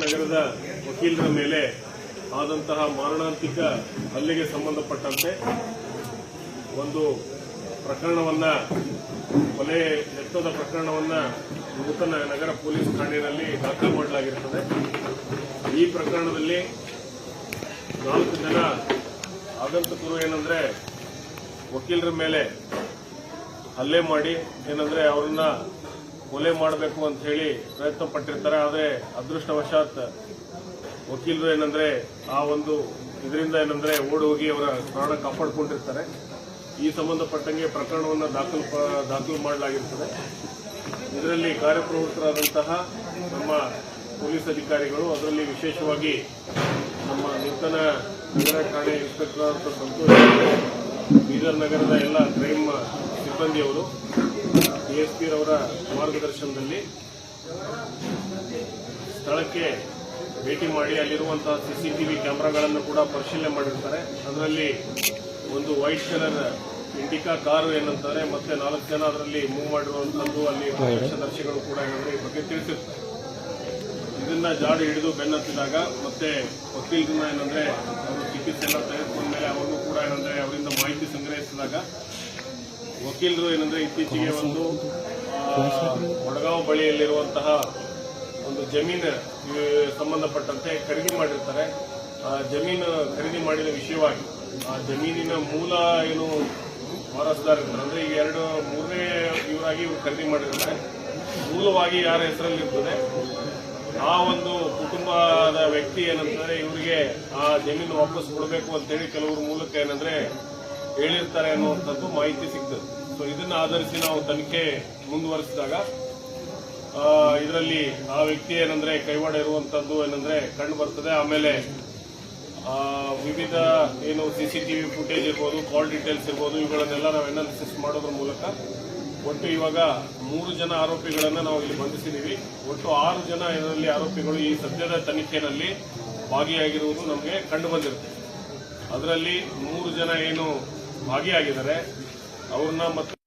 ನಗರದ ವಕೀಲರ ಮೇಲೆ ಆದಂತಹ ಮಾರಣಾಂತಿಕ ಹಲ್ಲೆಗೆ ಸಂಬಂಧಪಟ್ಟಂತೆ ಒಂದು ಪ್ರಕರಣವನ್ನ, ಕೊಲೆ ಯತ್ನದ ಪ್ರಕರಣವನ್ನ ನೂತನ ನಗರ ಪೊಲೀಸ್ ಠಾಣೆಯಲ್ಲಿ ದಾಖಲು ಮಾಡಲಾಗಿರುತ್ತದೆ. ಈ ಪ್ರಕರಣದಲ್ಲಿ ನಾಲ್ಕು ಜನ ಆಗಂತಕರು ಏನಂದ್ರೆ ವಕೀಲರ ಮೇಲೆ ಹಲ್ಲೆ ಮಾಡಿ, ಏನಂದ್ರೆ ಅವರನ್ನ ಕೊಲೆ ಮಾಡಬೇಕು ಅಂತ ಹೇಳಿ ಪ್ರಯತ್ನ ಪಟ್ಟಿರ್ತಾರೆ, ಆದರೆ ಅದೃಷ್ಟವಶಾತ್ ವಕೀಲರು ಏನಂದ್ರೆ ಆ ಒಂದು ಇದರಿಂದ ಏನಂದ್ರೆ ಓಡಿ ಹೋಗಿ ಅವರ ಪ್ರಾಣ ಕಾಪಾಡಿಕೊಂಡಿರ್ತಾರೆ. ಈ ಸಂಬಂಧಪಟ್ಟಂಗೆ ಪ್ರಕರಣವನ್ನು ದಾಖಲು ದಾಖಲು ಮಾಡಲಾಗಿರ್ತದೆ. ಇದರಲ್ಲಿ ಕಾರ್ಯಪ್ರವೃತ್ತರಾದಂತಹ ನಮ್ಮ ಪೊಲೀಸ್ ಅಧಿಕಾರಿಗಳು, ಅದರಲ್ಲಿ ವಿಶೇಷವಾಗಿ ನಮ್ಮ ನೂತನ ನಗರ ಠಾಣೆ ಇನ್ಸ್ಪೆಕ್ಟರ್ ಸಂತೋಷ್, ಬೀದರ್ ನಗರದ ಎಲ್ಲ ಕ್ರೈಮ್ ಸಿಬ್ಬಂದಿಯವರು. ಡಿಎಸ್ಪಿ ರವರ ಮಾರ್ಗದರ್ಶನದಲ್ಲಿ ಸ್ಥಳಕ್ಕೆ ಭೇಟಿ ಮಾಡಿ ಅಲ್ಲಿರುವಂತಹ ವಿ ಕ್ಯಾಮರಾಗಳನ್ನು ಕೂಡ ಪರಿಶೀಲನೆ ಮಾಡಿರ್ತಾರೆ. ಅದರಲ್ಲಿ ಒಂದು ವೈಟ್ ಕಲರ್ ಇಂಡಿಕಾ ಕಾರು ಏನಂತಾರೆ, ಮತ್ತೆ ನಾಲ್ಕು ಜನ ಅದರಲ್ಲಿ ಮೂವ್ ಮಾಡಿರುವಂತದ್ದು ಅಲ್ಲಿ ಪ್ರತ್ಯಕ್ಷದರ್ಶಿಗಳು ಕೂಡ ಏನಂದ್ರೆ ಈ ಬಗ್ಗೆ ತಿಳಿಸಿರ್ತಾರೆ. ಇದನ್ನ ಜಾಡು ಹಿಡಿದು ಬೆನ್ನತ್ತಿದಾಗ ಮತ್ತೆ ವಕೀಲರನ್ನ ಏನಂದ್ರೆ ಅವರು ಚಿಕಿತ್ಸೆಯನ್ನ ತೆಗೆದುಕೊಂಡ ಮೇಲೆ ಅವರು ಕೂಡ ಏನಂದ್ರೆ ಅವರಿಂದ ಮಾಹಿತಿ ಸಂಗ್ರಹಿಸಿದಾಗ ವಕೀಲರು ಏನಂದ್ರೆ ಇತ್ತೀಚೆಗೆ ಒಂದು ವಡಗಾಂವ್ ಬಳಿಯಲ್ಲಿರುವಂತಹ ಒಂದು ಜಮೀನು ಸಂಬಂಧಪಟ್ಟಂತೆ ಖರೀದಿ ಮಾಡಿರ್ತಾರೆ. ಆ ಜಮೀನು ಖರೀದಿ ಮಾಡಿದ ವಿಷಯವಾಗಿ, ಆ ಜಮೀನಿನ ಮೂಲ ಏನು ವಾರಸ್ದಾರ ಅಂದರೆ ಈಗ ಎರಡು ಮೂರನೇ ಇವರಾಗಿ ಇವರು ಖರೀದಿ ಮಾಡಿರ್ತಾರೆ. ಮೂಲವಾಗಿ ಯಾರ ಹೆಸರಲ್ಲಿ ಇರ್ತದೆ ಆ ಒಂದು ಕುಟುಂಬದ ವ್ಯಕ್ತಿ ಏನಂತಂದ್ರೆ, ಇವರಿಗೆ ಆ ಜಮೀನು ವಾಪಸ್ ಕೊಡಬೇಕು ಅಂತೇಳಿ ಕೆಲವರು ಮೂಲಕ ಏನಂದ್ರೆ ಹೇಳಿರ್ತಾರೆ ಅನ್ನುವಂಥದ್ದು ಮಾಹಿತಿ ಸಿಗ್ತದೆ. ಸೊ ಇದನ್ನ ಆಧರಿಸಿ ನಾವು ತನಿಖೆ ಮುಂದುವರಿಸಿದಾಗ ಇದರಲ್ಲಿ ಆ ವ್ಯಕ್ತಿ ಏನಂದ್ರೆ ಕೈವಾಡ ಇರುವಂತದ್ದು ಏನಂದ್ರೆ ಕಂಡು ಬರ್ತದೆ. ಆಮೇಲೆ ವಿವಿಧ ಏನು ಸಿಸಿಟಿವಿ ಫುಟೇಜ್ ಇರ್ಬೋದು ಕಾಲ್ ಡೀಟೇಲ್ಸ್ ಇರ್ಬೋದು, ಇವುಗಳನ್ನೆಲ್ಲ ನಾವು ಅನಾಲಿಸಿಸ್ ಮಾಡೋದ್ರ ಮೂಲಕ ಒಟ್ಟು ಇವಾಗ ಮೂರು ಜನ ಆರೋಪಿಗಳನ್ನ ನಾವು ಇಲ್ಲಿ ಬಂಧಿಸಿದೀವಿ. ಒಟ್ಟು ಆರು ಜನ ಇದರಲ್ಲಿ ಆರೋಪಿಗಳು ಈ ಸದ್ಯದ ತನಿಖೆಯಲ್ಲಿ ಭಾಗಿಯಾಗಿರುವುದು ನಮಗೆ ಕಂಡು ಬಂದಿರುತ್ತೆ. ಅದರಲ್ಲಿ ಮೂರು ಜನ ಏನು ಭಾಗಿಯಾಗಿದ್ದಾರೆ. ಅವ್ರನ್ನ ಮತ್ತೆ